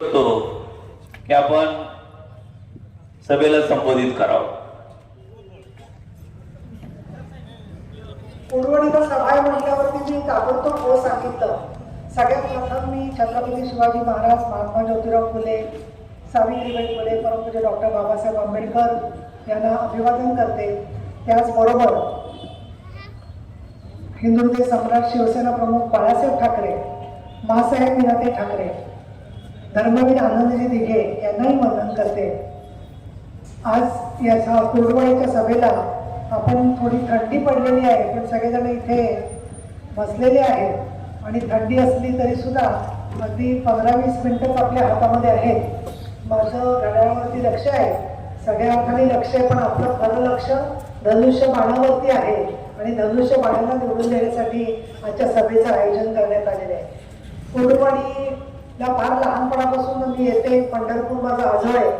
करतो की आपण सभेला संबोधित करावं. उडवणीला सभा आहे म्हटल्यावरती मी ताबडतोब हो सांगितलं सगळ्यात प्रथम मी छत्रपती शिवाजी महाराज महात्मा ज्योतिराव फुले सावित्रीबाई फुले परमपूज्य डॉक्टर बाबासाहेब आंबेडकर यांना अभिवादन करते. त्याचबरोबर हिंदुत्व सम्राट शिवसेना प्रमुख बाळासाहेब ठाकरे मासाहेब विनाते ठाकरे धर्मवीर आनंदजी दिघे यांनाही वंदन करते. आज याचा कुर्डवाडीच्या सभेला आपण थोडी थंडी पडलेली आहे पण सगळेजण इथे बसलेले आहेत. आणि थंडी असली तरी सुद्धा अगदी पंधरा वीस मिनिटंच आपल्या हातामध्ये आहेत. माझं घड्याळावरती लक्ष आहे. सगळ्या अर्थाने लक्ष आहे पण आपलं खरं लक्ष धनुष्य बाणावरती आहे. आणि धनुष्य बाणाला निवडून देण्यासाठी आजच्या सभेचं आयोजन करण्यात आलेलं आहे. कुर्डवाडीला फार लहानपणापासून मी येते. पंढरपूर माझा आजोळ आहे.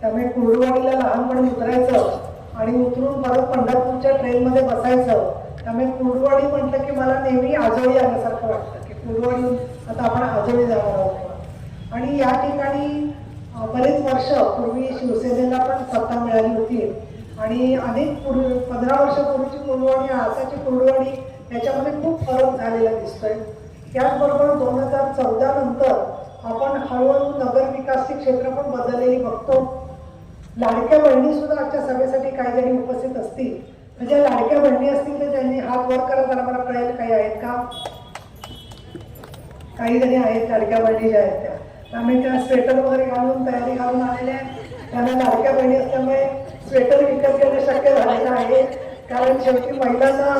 त्यामुळे कुर्डुवाडीला लहानपणी उतरायचं आणि उतरून परत पंढरपूरच्या ट्रेनमध्ये बसायचं. त्यामुळे कुर्डुवाडी म्हटलं की मला नेहमी आजोळी आल्यासारखं वाटतं की कुर्डुवाडी आता आपण आजोळी जाणार आहोत आणि या ठिकाणी बरेच वर्ष पूर्वी शिवसेनेला पण सत्ता मिळाली होती. आणि अनेक पूर्व पंधरा वर्षापूर्वीची कुर्डुवाडी आताची कुर्डुवाडी याच्यामध्ये खूप फरक झालेला दिसतोय. त्याचबरोबर दोन हजार चौदा नंतर आपण हळूहळू नगर विकासचे क्षेत्र पण बदललेली बघतो. लाडक्या बहिणी सुद्धा आजच्या सभेसाठी काही जणी उपस्थित असतील. तर ज्या लाडक्या बहिणी असतील तर त्यांनी हात वर करत जरा कळेल काही आहेत का? काही जणी आहेत लाडक्या बहिणी ज्या आहेत त्या. आम्ही त्या स्वेटर वगैरे घालून तयारी घालून आलेल्या आहेत. त्यांना लाडक्या बहिणी असल्यामुळे स्वेटर विकत घेणं शक्य झालेलं आहे. कारण शेवटी महिलांना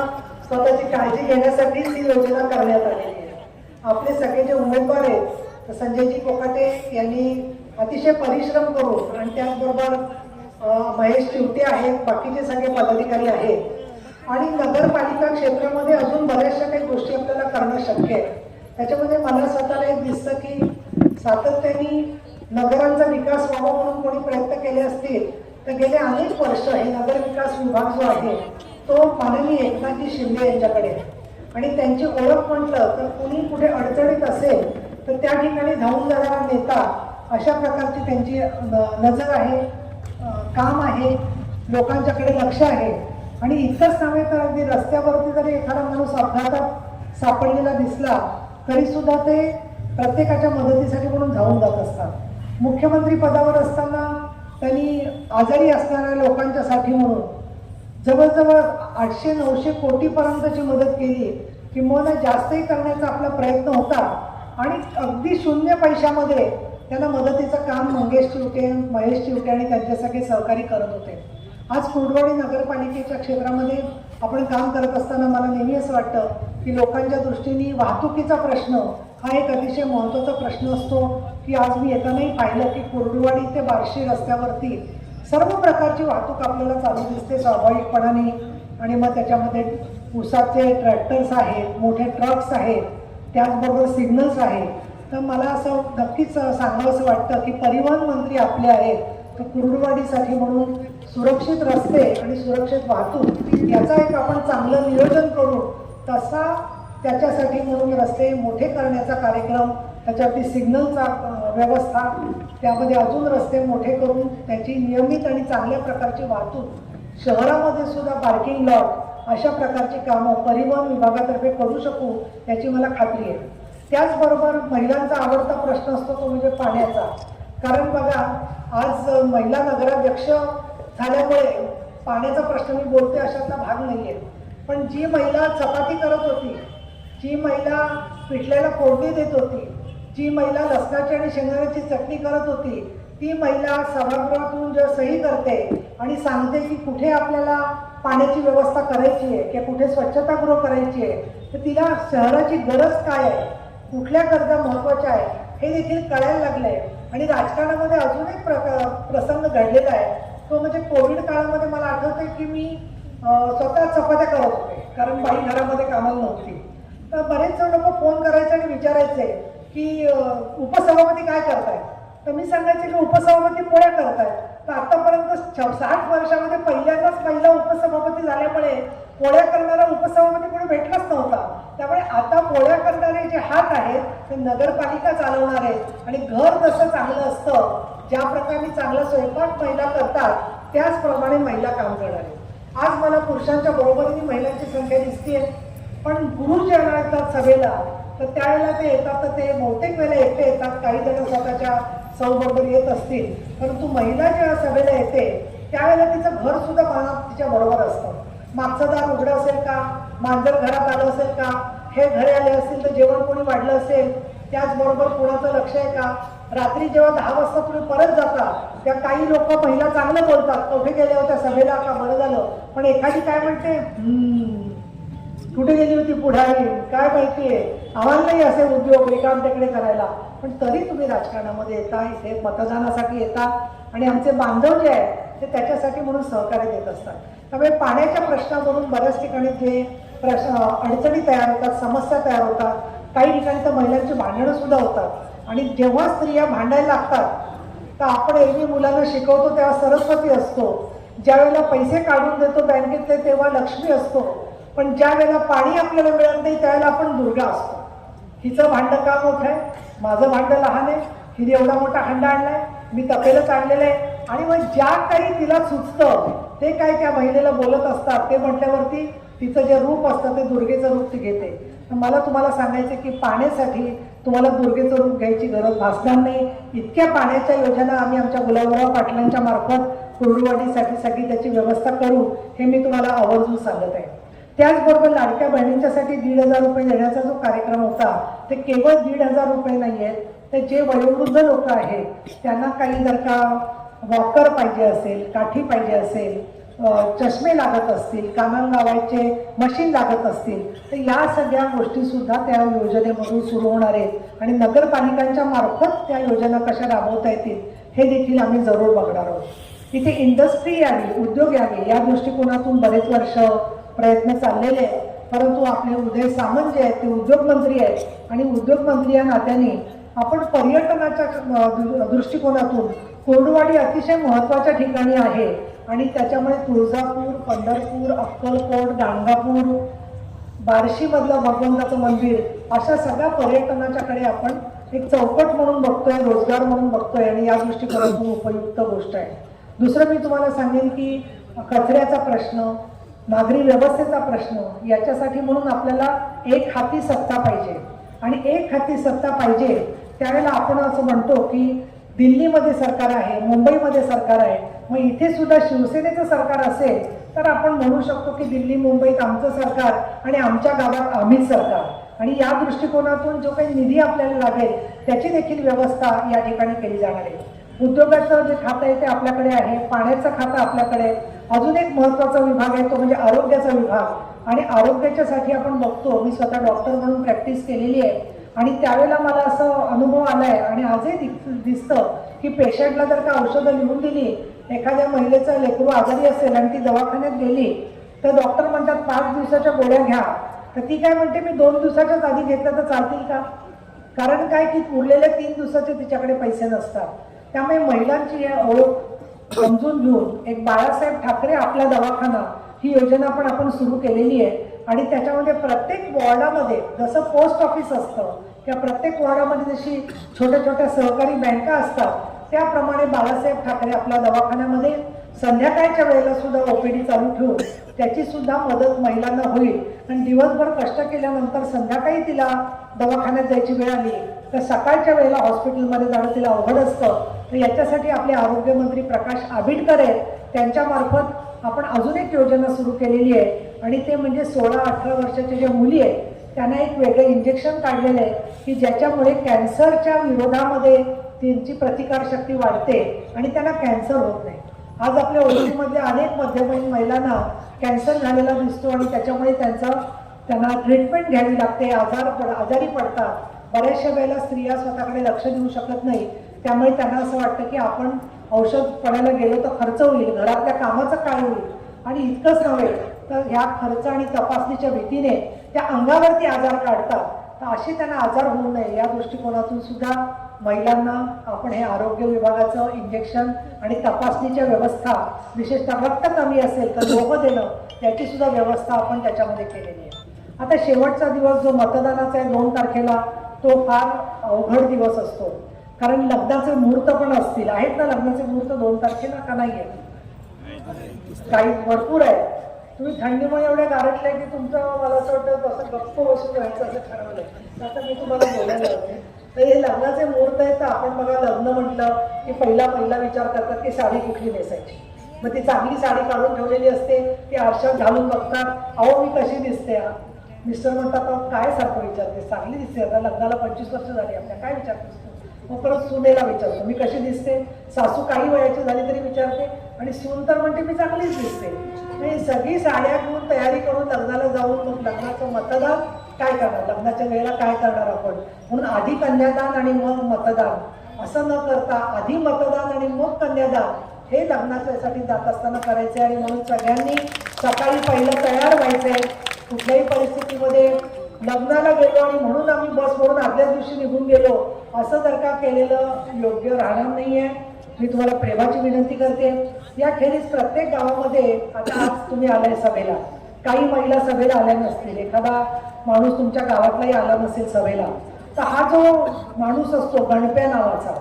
स्वतःची काळजी घेण्यासाठीच ही योजना करण्यात आलेली आहे. आपले सगळे जे उमेदवार आहेत तर संजयजी कोकाटे यांनी अतिशय परिश्रम करून आणि त्याचबरोबर महेश चिवटे आहेत बाकीचे सगळे पदाधिकारी आहेत. आणि नगरपालिका क्षेत्रामध्ये अजून बऱ्याचशा काही गोष्टी आपल्याला करणं शक्य आहे. त्याच्यामध्ये मला स्वतःला एक दिसतं की सातत्याने नगरांचा विकास व्हावा म्हणून कोणी प्रयत्न केले असतील तर गेले अनेक वर्ष हे नगर विकास विभाग जो आहे तो माननीय एकनाथजी शिंदे यांच्याकडे आणि त्यांची ओळख म्हटलं तर कुणी कुठे अडचणीत असेल तर त्या ठिकाणी धावून जाणारा नेता अशा प्रकारची त्यांची न- नजर आहे काम आहे लोकांच्याकडे लक्ष आहे. आणि इतकंच नव्हे तर अगदी रस्त्यावरती जरी एखादा माणूस अपघातात सापडलेला दिसला तरीसुद्धा ते प्रत्येकाच्या मदतीसाठी म्हणून धावून जात असतात. मुख्यमंत्री पदावर असताना त्यांनी आजारी असणाऱ्या लोकांच्यासाठी म्हणून जवळजवळ आठशे नऊशे कोटीपर्यंतची मदत केली किंवा जास्तही करण्याचा आपला प्रयत्न होता. आणि अगदी शून्य पैशामध्ये त्यांना मदतीचं काम मंगेश चिवटे महेश चिवटे आणि त्यांचे सगळे सहकारी करत होते. आज कुर्डवाडी नगरपालिकेच्या क्षेत्रामध्ये आपण काम करत असताना मला नेहमी असं वाटतं की लोकांच्या दृष्टीने वाहतुकीचा प्रश्न हा एक अतिशय महत्त्वाचा प्रश्न असतो की आज मी येतानाही पाहिलं की कुर्डवाडी ते बार्शी रस्त्यावरती सर्व प्रकारची वाहतूक आपल्याला चालू दिसते स्वाभाविकपणाने. आणि मग त्याच्यामध्ये ऊसाचे ट्रॅक्टर्स आहेत मोठे ट्रक्स आहेत त्याचबरोबर सिग्नल्स आहेत तर मला असं नक्कीच सांगावंसं वाटतं की परिवहन मंत्री आपले आहेत. तर कुरुडवाडीसाठी म्हणून सुरक्षित रस्ते आणि सुरक्षित वाहतूक याचा एक आपण चांगलं नियोजन करू तसा त्याच्यासाठी म्हणून रस्ते मोठे करण्याचा कार्यक्रम त्याच्यावरती सिग्नलचा व्यवस्था त्यामध्ये अजून रस्ते मोठे करून त्याची नियमित आणि चांगल्या प्रकारची वाहतूक शहरामध्ये सुद्धा पार्किंग लॉट अशा प्रकारची कामं परिवहन विभागातर्फे करू शकू याची मला खात्री आहे. त्याचबरोबर महिलांचा आवडता प्रश्न असतो तो म्हणजे पाण्याचा. कारण बघा आज महिला नगराध्यक्ष झाल्यामुळे पाण्याचा प्रश्न मी बोलते अशातला भाग नाही आहे पण जी महिला चपाती करत होती जी महिला पिठल्याला फोडणी देत होती जी महिला लसणाची आणि शेंगदाण्याची चटणी करत होती ती महिला सभागृहातून जर सही करते आणि सांगते की कुठे आपल्याला पाण्याची व्यवस्था करायची आहे किंवा कुठे स्वच्छतागृह करायची आहे तर तिला शहराची गरज काय आहे कुठल्या गरजा महत्त्वाच्या आहेत हे देखील कळायला लागलंय. आणि राजकारणामध्ये अजून एक प्र प्रसंग घडलेला आहे. तो म्हणजे कोविड काळामध्ये मला आठवतंय की मी स्वतः चपात्या करत होते कारण बाई घरामध्ये कामाला नव्हती. तर बरेच जण लोक फोन करायचे आणि विचारायचे की उपसभापती काय करतायत? तर मी सांगायचे की उपसभापती पोळ्या करतायत. तर आतापर्यंत छ- साठ वर्षामध्ये पहिल्यांदाच महिला उपसभापती झाल्यामुळे पोळ्या करणारा उपसभापती कोणी भेटलाच नव्हता. त्यामुळे आता पोळ्या करणारे जे हात आहेत ते नगरपालिका चालवणार आहेत आणि घर जसं चांगलं असतं ज्या प्रकारे चांगला स्वयंपाक महिला करतात त्याचप्रमाणे महिला काम करणार. आहेत आज मला पुरुषांच्या बरोबरीने महिलांची संख्या दिसते पण गुरु जेव्हा येतात सभेला तर त्यावेळेला ते येतात तर ते बहुतेक वेळेला एकटे येतात काही जण स्वतःच्या सौबरोबर येत असतील परंतु महिला जेव्हा सभेला येते त्यावेळेला तिचं घर सुद्धा पाहणं तिच्या बरोबर असतं. मागचं दार उघडं असेल का? मांजर घरात आलं असेल का? हे घरे आले असतील तर जेवण कोणी वाढलं असेल? त्याचबरोबर कोणाचं लक्ष आहे का? रात्री जेव्हा दहा वाजता तुम्ही परत जाता त्या काही लोक महिला चांगलं बोलतात. कुठे गेल्या होत्या सभेला? का बरं झालं? पण एखादी काय म्हणते "हम्म, कुठे गेली होती पुढारी काय माहितीये आम्हाला नाही असे उद्योग रिकाम तिकडे करायला. पण तरी तुम्ही राजकारणामध्ये येता इथे मतदानासाठी येता. आणि आमचे बांधव जे आहेत ते त्याच्यासाठी म्हणून सहकार्य देत असतात. त्यामुळे पाण्याच्या प्रश्नावरून बऱ्याच ठिकाणी जे प्रश्न अडचणी तयार होतात समस्या तयार होतात काही ठिकाणी तर महिलांची भांडणं सुद्धा होतात. आणि जेव्हा स्त्रिया भांडायला लागतात तर आपण एरवी मुलांना शिकवतो तेव्हा सरस्वती असतो. ज्या वेळेला पैसे काढून देतो बँकेतले तेव्हा लक्ष्मी असतो. पण ज्या वेळेला पाणी आपल्याला मिळत नाही त्यावेळेला आपण दुर्गा असतो. हिचं भांडं का मोठं आहे? माझं भांडं लहान आहे. हिने एवढा मोठा हंडा आणलाय. मी तपेलच आणलेलं आहे. आणि मग ज्या काही तिला सुचतं ते काय त्या महिलेला बोलत असतात ते म्हटल्यावरती तिचं जे रूप असतं ते दुर्गेचं रूप ती घेते. तर मला तुम्हाला सांगायचं की पाण्यासाठी तुम्हाला दुर्गेचं रूप घ्यायची गरज भासणार नाही. इतक्या पाण्याच्या योजना आम्ही आमच्या गुलाबराव पाटलांच्या मार्फत कुर्डुवाडीसाठी सगळी त्याची व्यवस्था करू हे मी तुम्हाला आवर्जून सांगत आहे. त्याचबरोबर लाडक्या बहिणींच्यासाठी दीड हजार रुपये देण्याचा जो कार्यक्रम होता ते केवळ दीड हजार रुपये नाही आहेत तर जे वयोवृद्ध लोक आहेत त्यांना काही जर का वॉकर पाहिजे असेल काठी पाहिजे असेल चष्मे लागत असतील कानाला लावायचे मशीन लागत असतील तर या सगळ्या गोष्टी सुद्धा त्या योजनेमधून सुरू होणार आहेत. आणि नगरपालिकांच्या मार्फत त्या योजना कशा राबवता येतील हे देखील आम्ही जरूर बघणार आहोत. इथे इंडस्ट्री यावी उद्योग यावे या दृष्टिकोनातून बरेच वर्ष प्रयत्न चाललेले आहेत. परंतु आपले उदय सामंत जे आहेत ते उद्योग मंत्री आहेत. आणि उद्योग मंत्री या नात्याने आपण पर्यटनाच्या दृष्टिकोनातून कोरडवाडी अतिशय महत्त्वाच्या ठिकाणी आहे. आणि त्याच्यामुळे तुळजापूर पंढरपूर अक्कलकोट गाणगापूर बार्शीमधलं भगवंताचं मंदिर अशा सगळ्या पर्यटनाच्याकडे आपण एक चौकट म्हणून बघतोय रोजगार म्हणून बघतोय आणि या दृष्टिकोनातून उपयुक्त गोष्ट आहे. दुसरं मी तुम्हाला सांगेन की कचऱ्याचा प्रश्न नागरी व्यवस्थेचा प्रश्न याच्यासाठी म्हणून आपल्याला एक हाती सत्ता पाहिजे. आणि एक हाती सत्ता पाहिजे त्यावेळेला आपण असं म्हणतो की दिल्लीमध्ये सरकार आहे मुंबईमध्ये सरकार आहे मग इथे सुद्धा शिवसेनेचं सरकार असेल तर आपण म्हणू शकतो की दिल्ली मुंबईत आमचं सरकार आणि आमच्या गावात आम्हीच सरकार. आणि या दृष्टिकोनातून जो काही निधी आपल्याला लागेल त्याची देखील व्यवस्था या ठिकाणी केली जाणार आहे. उद्योगाचं जे खातं आहे ते आपल्याकडे आहे पाण्याचं खातं आपल्याकडे आहे. अजून एक महत्त्वाचा विभाग आहे तो म्हणजे आरोग्याचा विभाग. आणि आरोग्याच्यासाठी आपण बघतो मी स्वतः डॉक्टर म्हणून प्रॅक्टिस केलेली आहे. आणि त्यावेळेला मला असं अनुभव आलाय आणि आजही दिस- दिसतं की पेशंटला जर का औषधं लिहून दिली एखाद्या महिलेचं लेकरू आजारी असेल आणि ती दवाखान्यात गेली तर डॉक्टर म्हणतात पाच दिवसाच्या गोळ्या घ्या. तर ती काय म्हणते मी दोन दिवसाच्याच आधी घेतल्या तर चालतील का? कारण काय की उरलेल्या तीन दिवसाचे तिच्याकडे पैसे नसतात. त्यामुळे महिलांची ओळख समजून घेऊन एक बाळासाहेब ठाकरे आपला दवाखाना ही योजना पण आपण सुरू केलेली आहे. आणि त्याच्यामध्ये प्रत्येक वॉर्डामध्ये जसं पोस्ट ऑफिस असतं त्या प्रत्येक वॉर्डामध्ये जशी छोट्या छोट्या सहकारी बँका असतात त्याप्रमाणे बाळासाहेब ठाकरे आपल्या दवाखान्यामध्ये संध्याकाळच्या वेळेला सुद्धा ओपीडी चालू ठेवून त्याची सुद्धा मदत महिलांना होईल. आणि दिवसभर कष्ट केल्यानंतर संध्याकाळी तिला दवाखान्यात जायची वेळ आली तर सकाळच्या वेळेला हॉस्पिटलमध्ये जाणं तिला अवघड असतं. तर याच्यासाठी आपले आरोग्यमंत्री प्रकाश आबिडकर आहेत. त्यांच्यामार्फत आपण अजून एक योजना सुरू केलेली आहे. आणि ते म्हणजे सोळा अठरा वर्षाच्या ज्या मुली आहेत त्यांना एक वेगळं इंजेक्शन काढलेलं आहे की ज्याच्यामुळे कॅन्सरच्या विरोधामध्ये त्यांची प्रतिकारशक्ती वाढते आणि त्यांना कॅन्सर होत नाही. आज आपल्या ओळखीमधल्या अनेक मध्यमयीन महिलांना कॅन्सर झालेला दिसतो आणि त्याच्यामुळे त्यांचा त्यांना ट्रीटमेंट घ्यावी लागते आजार पड आजारी पडतात. बऱ्याचशा वेळेला स्त्रिया स्वतःकडे लक्ष देऊ शकत नाही त्यामुळे त्यांना असं वाटतं की आपण औषध पडायला गेलो तर खर्च होईल घरातल्या कामाचं काय होईल? आणि इतकंच नव्हे तर ह्या खर्च आणि तपासणीच्या भीतीने त्या अंगावरती आजार काढतात. तर असे त्यांना आजार होऊ नये या दृष्टिकोनातून सुद्धा महिलांना आपण हे आरोग्य विभागाचं इंजेक्शन आणि तपासणीच्या व्यवस्था विशेषतः रक्त कमी असेल तर लोह देणं याची सुद्धा व्यवस्था आपण त्याच्यामध्ये केलेली आहे. आता शेवटचा दिवस जो मतदानाचा आहे दोन तारखेला तो फार अवघड दिवस असतो. कारण लग्नाचे मुहूर्त पण असतील. आहेत ना लग्नाचे मुहूर्त? दोन तारखेला का नाही आहेत काही भरपूर आहे तुम्ही थंडीमुळे एवढे गारटले की तुमचं मला असं वाटतं असं गप्प बसून राहायचं असं ठरवलं तर आता मी तुम्हाला बोलायला होते तर हे लग्नाचे मुहूर्त आहेत तर आपण बघा लग्न म्हटलं की पहिला पहिला विचार करतात की साडी कुठली नेसायची. मग ती चांगली साडी काढून ठेवलेली असते ती आरशात घालून बघतात. अहो मी कशी दिसते? मिस्टर म्हणतात काय सारखं विचारते चांगली दिसते. आता लग्नाला पंचवीस वर्ष झाली. आपल्या काय विचारतेस तू मग परत सुनेला विचारतो मी कशी दिसते? सासू काही वयाची झाली तरी विचारते आणि सून तर म्हणते मी चांगलीच दिसते. म्हणजे सगळी साड्या घेऊन तयारी करून लग्नाला जाऊन मग लग्नाचं मतदान काय करणार? लग्नाच्या वेळेला काय करणार आपण? म्हणून आधी कन्यादान आणि मग मतदान. असं न करता आधी मतदान आणि मग कन्यादान हे लग्नाच्यासाठी जात असताना करायचे आणि म्हणून सगळ्यांनी सकाळी पहिलं तयार व्हायचंय. कुठल्याही परिस्थितीमध्ये लग्नाला गेलो आणि म्हणून आम्ही बस म्हणून आदल्याच दिवशी निघून गेलो. असं जर का केलेलं योग्य राहणार नाहीये. मी तुम्हाला प्रेमाची विनंती करते. या खेरीज प्रत्येक गावामध्ये आता आज तुम्ही आलाय सभेला. काही महिला सभेला आल्या नसतील. एखादा माणूस तुमच्या गावातलाही आला नसेल सभेला. तर हा जो माणूस असतो गणप्या नावाचा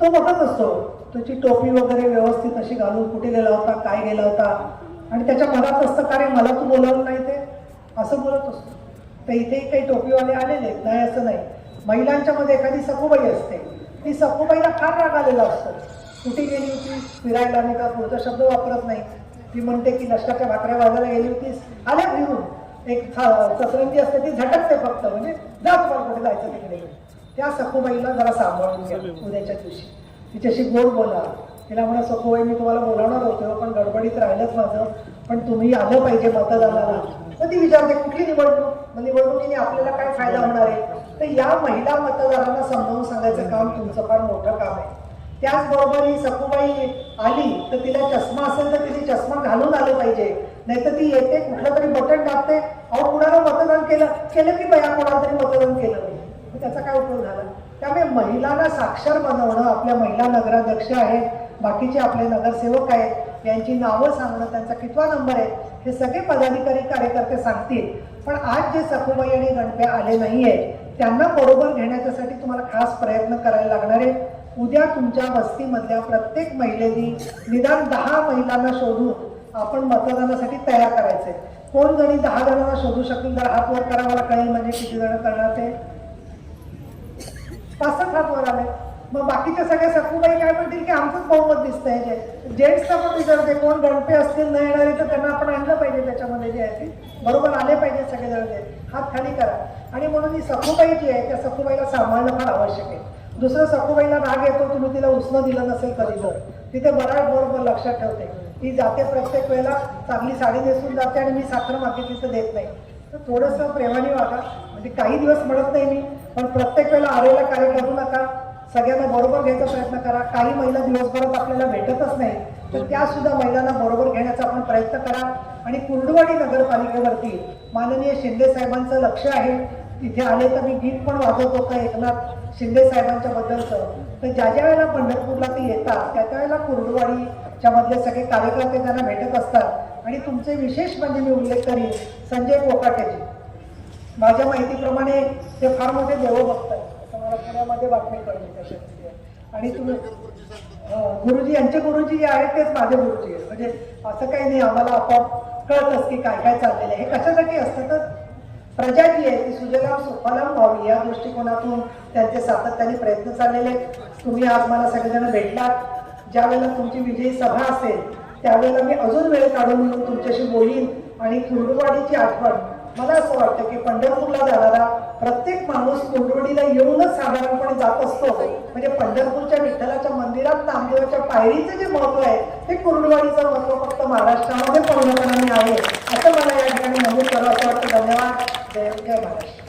तो बघत असतो. त्याची टोपी वगैरे व्यवस्थित अशी घालून कुठे गेला होता काय गेला होता. आणि त्याच्या मनात असतं का रे मला तू बोलवलं नाही ते? असं बोलत असतो. तर इथे काही टोपीवाले आलेले आहेत, नाही असं नाही. महिलांच्या मध्ये एखादी सखूबाई असते. ती सखूबाईला फार राग आलेला असतो. कुठे गेली होती? फिरायला नाही का पुढचा शब्द वापरत नाही. ती म्हणते की लष्कराच्या भाकऱ्या बाजूला गेली होतीस. आल्या फिरून एक थ- सतरंजी असते. ती झटकते फक्त. म्हणजे जा तुम्हाला कुठे जायचं तिकडे. त्या सखूबाईला जरा सांभाळून घ्या उद्याच्या दिवशी. तिच्याशी गोड बोला. तिला म्हणा सखूबाई मी तुम्हाला बोलावणार होतो पण गडबडीत राहिलंच माझं. पण तुम्ही आलं पाहिजे मतदानाला. ती विचारते कुठली निवडणूक? मग निवडणुकीने आपल्याला काय फायदा होणार आहे? तर या महिला मतदारांना समजावून सांगायचं काम तुमचं फार मोठं काम आहे. त्याचबरोबर ही सखूबाई आली तर तिला चष्मा असेल तर तिने चष्मा घालून आलं पाहिजे. नाहीतर ती येते कुठलं तरी बटन दाबते अहो कुणाला मतदान केलं? केलं की बया कोणाला तरी मतदान केलं. नाही त्याचा काय उपयोग झाला? त्यामुळे महिलांना साक्षर बनवणं आपल्या महिला नगराध्यक्ष आहेत बाकीचे आपले नगरसेवक आहेत यांची नावं सांगणं त्यांचा कितवा नंबर आहे? हे सगळे पदाधिकारी कार्यकर्ते सांगतील पण आज जे सखुबाई आणि गणप्या आले नाहीये त्यांना बरोबर घेण्याच्यासाठी तुम्हाला खास प्रयत्न करायला लागणार आहे. उद्या तुमच्या वस्तीमधल्या प्रत्येक महिलेनी निदान दहा महिलांना शोधून आपण मतदानासाठी तयार करायचंय. कोण जणी दहा जणांना शोधू शकतील तर हात वर कळेल म्हणजे किती जण करणार ते? पाच सात हात वर आले. मग बाकीच्या सगळ्या सखूबाई काय म्हणतील की आमचंच बहुमत दिसतंय जे. जेंट्सचा पण विचारते कोण गणपे असतील न येणारे तर त्यांना आपण आणलं पाहिजे त्याच्यामध्ये जे आहे ते. बरोबर आले पाहिजे सगळे जण हात खाली करा. आणि म्हणून ही सखूबाई जी आहे त्या सखूबाईला सांभाळणं फार आवश्यक आहे. दुसरं सखूबाईला राग येतो तुम्ही तिला उसणं दिलं नसेल कधी तर. तिथे बराच बरोबर लक्षात ठेवते. ती जाते प्रत्येक वेळेला चांगली साडी नेसून जाते आणि मी साखर मागितली तर देत नाही. तर थोडंसं प्रेमाने वागा. म्हणजे काही दिवस म्हणत नाही मी पण प्रत्येक वेळेला आरेला कार्य करू नका. सगळ्यांना बरोबर घ्यायचा प्रयत्न करा. काही महिला दिवसभरात आपल्याला भेटतच नाही. तर त्या सुद्धा महिलांना बरोबर घेण्याचा आपण प्रयत्न करा. आणि कुर्डुवाडी नगरपालिकेवरती माननीय शिंदे साहेबांचं लक्ष आहे. तिथे आले तर मी गीत पण वाजवत होतं एकनाथ शिंदे साहेबांच्या बद्दलचं. तर ज्या ज्या वेळेला पंढरपूरला ते येतात त्या त्या वेळेला कुर्डुवाडीच्या मधले सगळे कार्यकर्ते त्यांना भेटत असतात. आणि तुमचे विशेष म्हणजे मी उल्लेख करीन संजय कोकाटेजी. माझ्या माहितीप्रमाणे ते फार मोठे देवभक्त आहेत. मला पुण्यामध्ये बातमी कळली त्याच्यामध्ये आणि तुम्ही गुरुजी यांचे गुरुजी जे आहेत तेच माझे गुरुजी आहेत. म्हणजे असं काही नाही आम्हाला आपोआप कळतच की काय काय चाललेलं आहे. हे कशासाठी असतं तर प्रजा जी आहे ती सुजलाम सुफलाम व्हावी या दृष्टिकोनातून त्यांचे सातत्याने प्रयत्न चाललेले आहेत. तुम्ही आज मला सगळेजण भेटलात. ज्या वेळेला तुमची विजयी सभा असेल त्यावेळेला मी अजून वेळ काढून येऊन तुमच्याशी बोलीन. आणि कुर्डुवाडीची आठवण मला असं वाटतं की पंढरपूरला जाणारा प्रत्येक माणूस कोंडवडीला येऊनच साधारणपणे जात असतो. म्हणजे पंढरपूरच्या विठ्ठलाच्या मंदिरात नामदेवाच्या पायरीचं जे महत्त्व आहे ते कुर्डवाडीचं महत्त्व फक्त महाराष्ट्रामध्ये पूर्णपणाने आहे. असं मला या ठिकाणी नमूद करावं असं वाटतं. धन्यवाद. जय जय महाराष्ट्र.